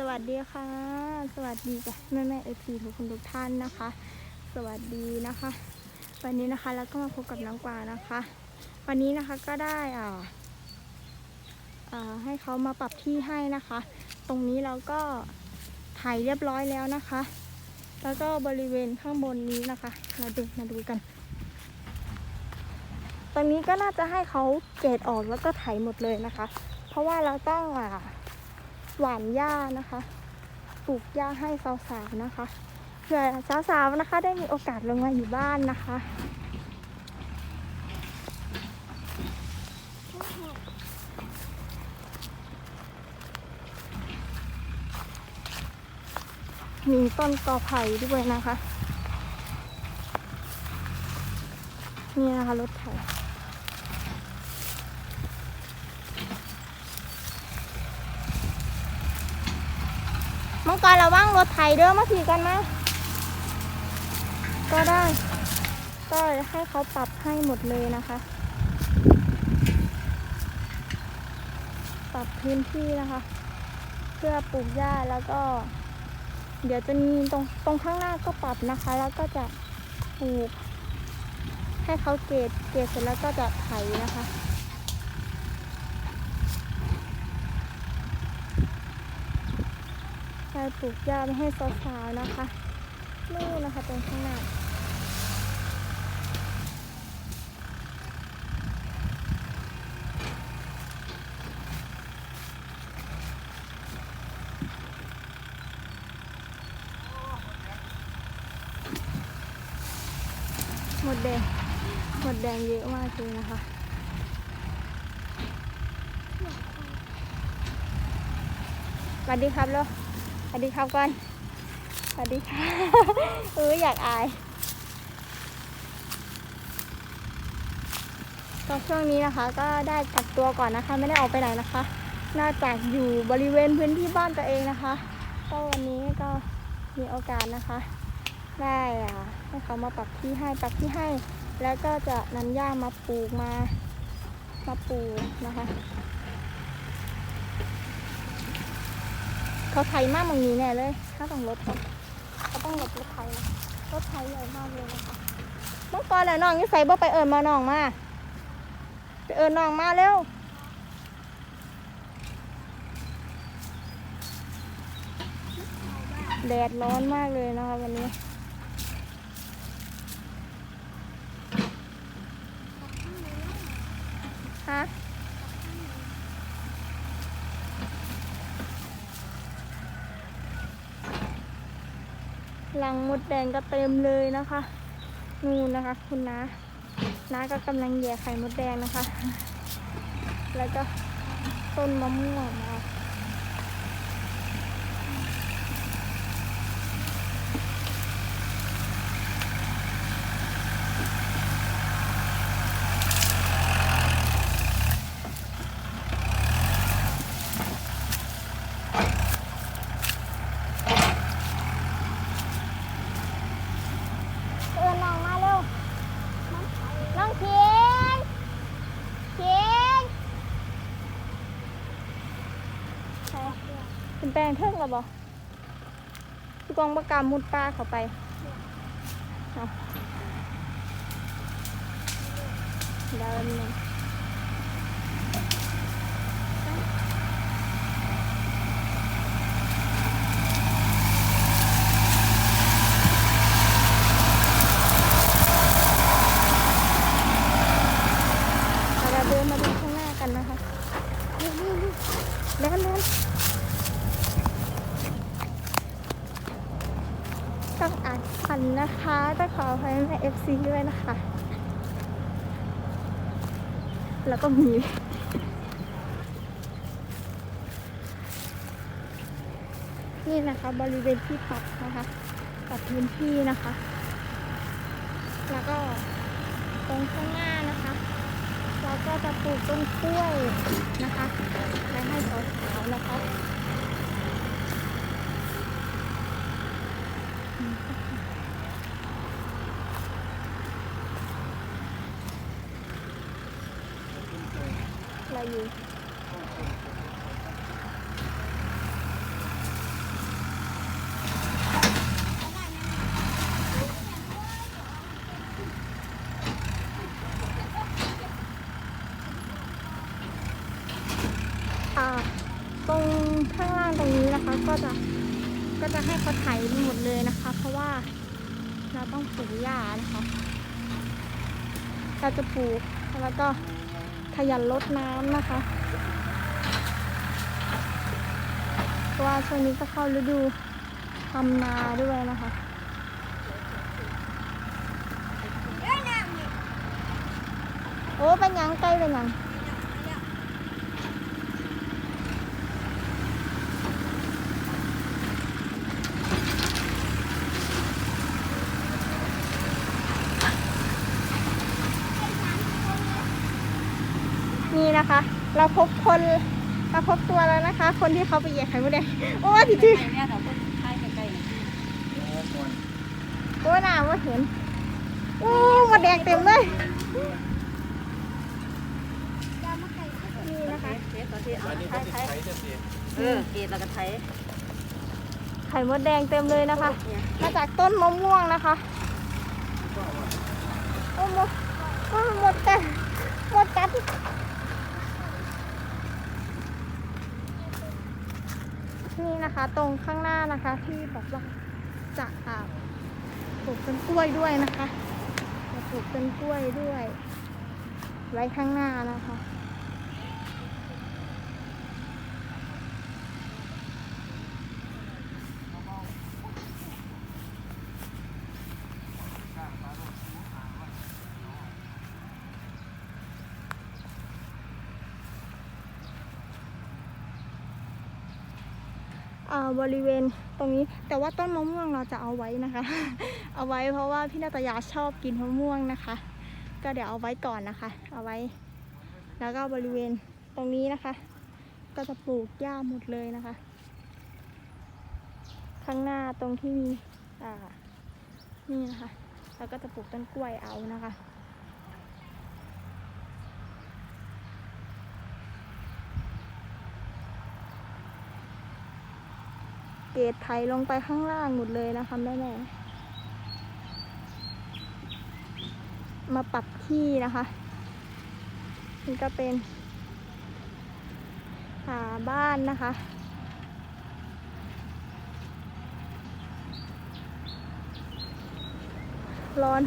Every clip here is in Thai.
สวัสดีค่ะ สวัสดีจ้ะแม่แม่เอฟีทุกคนทุกท่านนะคะ สวัสดีนะคะ วันนี้นะคะแล้วก็มาพบกับน้องกวางนะคะ วันนี้นะคะก็ได้อ่าอ่าให้เขามาปรับที่ให้นะคะ ตรงนี้เราก็ไถ่ายเรียบร้อยแล้วนะคะ แล้วก็บริเวณข้างบนนี้นะคะเราดูมาดูกัน ตรงนี้ก็น่าจะให้เขาเกรดออกแล้วก็ไถหมดเลยนะคะ เพราะว่าเราต้องอ่า หว่านหญ้านะคะ ปลูกหญ้าให้สาวๆนะคะเพื่อสาวๆนะคะได้มีโอกาสลงมาอยู่บ้านนะคะมีต้นกอไผ่ด้วยนะคะ นี่นะคะรถไถ มังกรระวังรถไถเด้อมาถีกันมาก็ได้ ก็ให้เขาปรับให้หมดเลยนะคะ ปรับพื้นที่นะคะ เพื่อปลูกหญ้าแล้วก็ เดี๋ยวจะมีตรงตรงข้างหน้าก็ปรับนะคะ แล้วก็จะปลูก ให้เขาเกตเกตเสร็จแล้วก็จะไถนะคะ ไปปลูกหญ้าไม่ให้สาวๆนะคะนู่นนะคะตรงข้างหน้าหมดแดง หมดแดงเยอะมากเลยนะคะสวัสดีครับลูก วัสดีครับก่อนสวัสดีค่ะเอออยากอายก็ช่วงนี้นะคะ ก็ได้กักตัวก่อนนะคะ ไม่ได้ออกไปไหนนะคะน่าจากอยู่บริเวณพื้นที่บ้านตัวเองนะคะ ก็วันนี้ก็มีโอกาสนะคะ ได้อ่าให้เขามาปรับที่ให้ปรับที่ให้ แล้วก็จะนำหญ้ามาปลูกมามาปลูกนะคะ เขาไทยมากมองนี้แน่เลยถ้าต้องรถเขาเขาต้องหลบรถไทยนะรถไทยใหญ่มากเลยนะคะเมื่อก่อนแหละน้องอยี่ใส่บ่ไปเอิญมาน้องมาไปเอิญน้องมาเร็วแดดร้อนมากเลยนะคะวันนี้ ฮะ ลังมดแดงก็เต็มเลยนะคะ นู่นนะคะ คุณน้าน้าก็กำลังแย่ไข่มดแดงนะคะ แล้วก็ต้นมะม่วงนะคะเออน้องมาเร็ว น้องเขียนเขียนใช่เป็น แปลงเทิงหรอบ่พี่กองประกามมุดปลาเข้าไปเอาเดินหนึ่งเราเดินมาดูข้างหน้ากันนะคะเดินเดินต้องอ่านพันนะคะ ต้องขออภัยแม่เอฟซีด้วยนะคะ แล้วก็มีนี่นะคะบริเวณที่ปรับนะคะปรับพื้นที่นะคะ แล้วก็ตรงข้างหน้านะคะ เราก็จะปลูกต้นกล้วยนะคะและให้สาวๆนะคะ อยู่ตรงข้างล่างตรงนี้นะคะ ก็จะก็จะให้เขาไถหมดเลยนะคะ เพราะว่าเราต้องปลูกหญ้านะคะ เราจะปลูกแล้วก็ ขยันลดน้ำนะคะเพราะว่าช่วงนี้ก็เข้าฤดูทำนาด้วยนะคะโอ้เป็นยังไกลเป็นยัง นี่นะคะ เราพบคนเราพบตัวแล้วนะคะ คนที่เขาไปเหยียบไข่มดแดงโอ้ยพี่ไก่เนี่ยเราก็ให้ไก่ๆเนี่ยโอ้ยหน้าว่าเห็นโอ้หมดแดงเต็มเลยนี่นะคะเทสต่อเทสอันนี้ไทก็ยติดไทยไข่จะสิเออเกตแล้วก็ไทยไข่มดแดงเต็มเลยนะคะเนี่ยมาจากต้นมะม่วงนะคะโอ้หมดโอ้หมดแต่หมดกัดนี่นะคะ ตรงข้างหน้านะคะ ที่บอกว่าจะปลูกเป็นกล้วยด้วยนะคะจะปลูกเป็นกล้วยด้วย ไว้ข้างหน้านะคะ บริเวณตรงนี้ แต่ว่าต้นมะม่วงเราจะเอาไว้นะคะ เอาไว้เพราะว่าพี่นาตยาชอบกินมะม่วงนะคะ ก็เดี๋ยวเอาไว้ก่อนนะคะ เอาไว้ แล้วก็บริเวณตรงนี้นะคะ ก็จะปลูกหญ้าหมดเลยนะคะ ข้างหน้าตรงที่มีอ่านี่นะคะแล้วก็จะปลูกต้นกล้วยเอานะคะ เกตไถลงไปข้างล่างหมดเลยนะคะแม่แม่มาปรับที่นะคะนี่ก็เป็นหาบ้านนะคะ ร้อน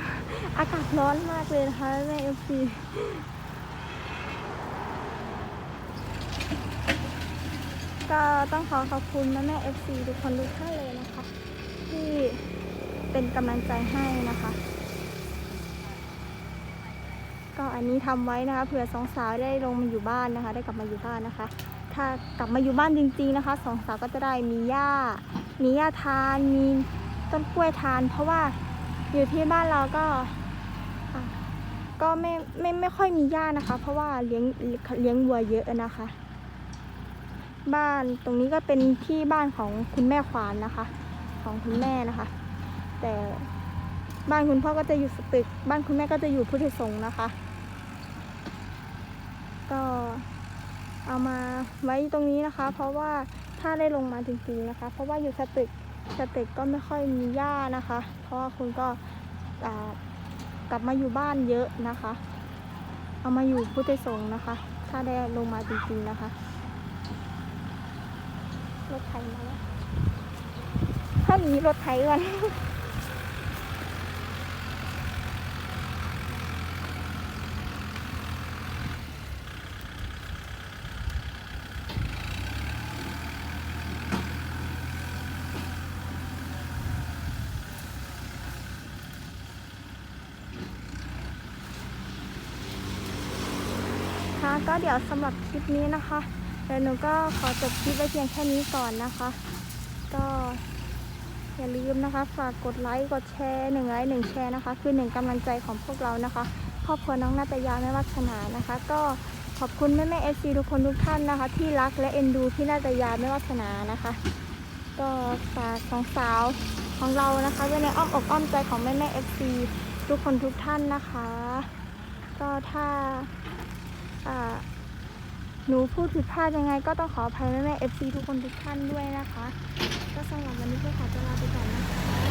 อากาศร้อนมากเลยนะคะแม่เอฟซี ก็ต้องขอขอบคุณแม่แม่เอฟซีทุกคนทุกท่านเลยนะคะ ที่เป็นกำลังใจให้นะคะ ก็อันนี้ทำไว้นะคะเผื่อสองสาวได้ลงมาอยู่บ้านนะคะ ได้กลับมาอยู่บ้านนะคะ ถ้ากลับมาอยู่บ้านจริง ๆนะคะสองสาวก็จะได้มีหญ้า มีหญ้าทานมีต้นกล้วยทาน เพราะว่าอยู่ที่บ้านเราก็ก็ไม่ไม่ไม่ค่อยมีหญ้านะคะ เพราะว่าเลี้ยงเลี้ยงวัวเยอะนะคะ บ้านตรงนี้ก็เป็นที่บ้านของคุณแม่ขวานนะคะ ของคุณแม่นะคะ แต่บ้านคุณพ่อก็จะอยู่สตึก บ้านคุณแม่ก็จะอยู่พุทธสงฆ์นะคะ ก็เอามาไว้ตรงนี้นะคะ เพราะว่าถ้าได้ลงมาจริงๆนะคะ เพราะว่าอยู่สตึกสตึกก็ไม่ค่อยมีหญ้านะคะ เพราะว่าคุณก็กลับมาอยู่บ้านเยอะนะคะ เอามาอยู่พุทธสงฆ์นะคะ ถ้าได้ลงมาจริงๆนะคะ รถไถมาแล้วถ้าหนีรถไถก่อนค่ะก็เดี๋ยวสำหรับคลิปนี้นะคะ เดี๋ยวหนูก็ขอจบคลิปไว้เพียงแค่นี้ก่อนนะคะ ก็อย่าลืมนะคะ ฝากกดไลค์กดแชร์หนึ่งไลค์หนึ่งแชร์นะคะ คือหนึ่งกำลังใจของพวกเรานะคะ ครอบครัวน้องนาตยาแม่วัฒนานะคะ ก็ขอบคุณแม่แม่เอฟซีทุกคนทุกท่านนะคะ ที่รักและเอ็นดูพี่นาตยาแม่วัฒนานะคะ ก็ฝากสองสาวของเรานะคะไว้ในอ้อมอกอ้อมใจของแม่แม่เอฟซีทุกคนทุกท่านนะคะ ก็ถ้าอ่า หนูพูดผิดพลาดยังไง ก็ต้องขออภัยแม่แม่เอฟซีทุกคนทุกท่านด้วยนะคะ ก็สำหรับวันนี้ก็ขอจะลาไปก่อนนะคะ